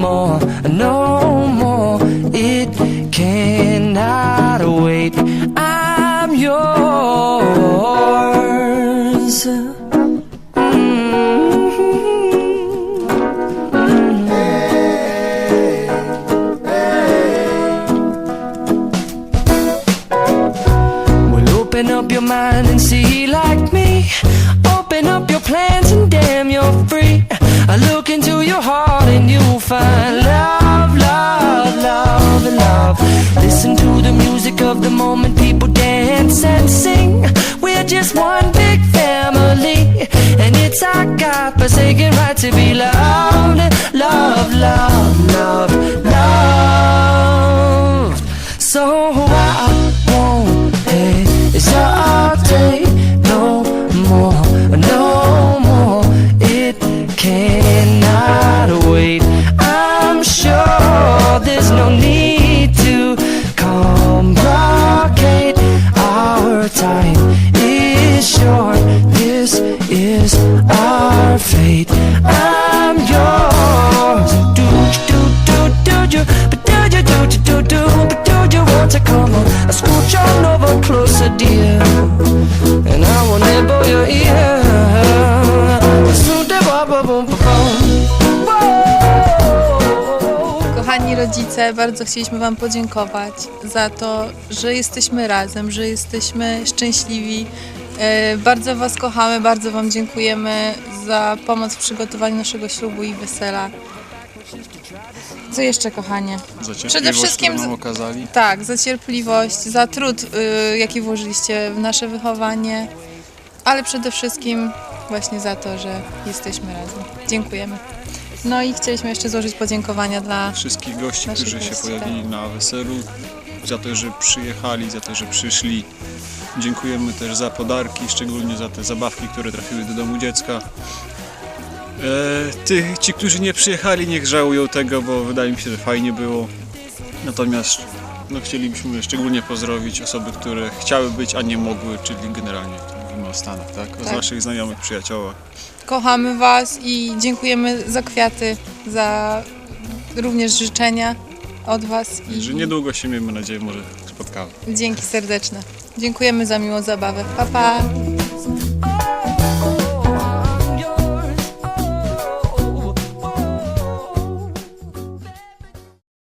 more, no more. It cannot wait. I'm yours. Mm-hmm. Well, open up your mind and see like me. Open up your plans and damn, you're free. I look into your heart you'll find love, love, love, love. Listen to the music of the moment, people dance and sing. We're just one big family, and it's our God-forsaken right to be loved, love, love, love, love. So Kochani rodzice, bardzo chcieliśmy Wam podziękować za to, że jesteśmy razem, że jesteśmy szczęśliwi. E, Bardzo Was kochamy, bardzo Wam dziękujemy za pomoc w przygotowaniu naszego ślubu i wesela. Co jeszcze, kochanie? Za Przede wszystkim którą nam okazali. Tak, za cierpliwość, za trud, y, jaki włożyliście w nasze wychowanie, ale przede wszystkim właśnie za to, że jesteśmy razem. Dziękujemy. No i chcieliśmy jeszcze złożyć podziękowania dla Wszystkich gości, Naszych którzy się gości, pojawili na weselu, za to, że przyjechali, za to, że przyszli. Dziękujemy też za podarki, szczególnie za te zabawki, które trafiły do domu dziecka. E, ty, ci, którzy nie przyjechali, niech żałują tego, bo wydaje mi się, że fajnie było. Natomiast no, chcielibyśmy szczególnie pozdrowić osoby, które chciały być, a nie mogły, czyli generalnie mówimy o Stanach, tak? O Tak. naszych znajomych, przyjaciołach. Kochamy Was i dziękujemy za kwiaty, za również życzenia od Was. I Że niedługo się, miejmy nadzieję, może spotkamy. dzięki serdeczne. Dziękujemy za miłą zabawę. Pa, pa!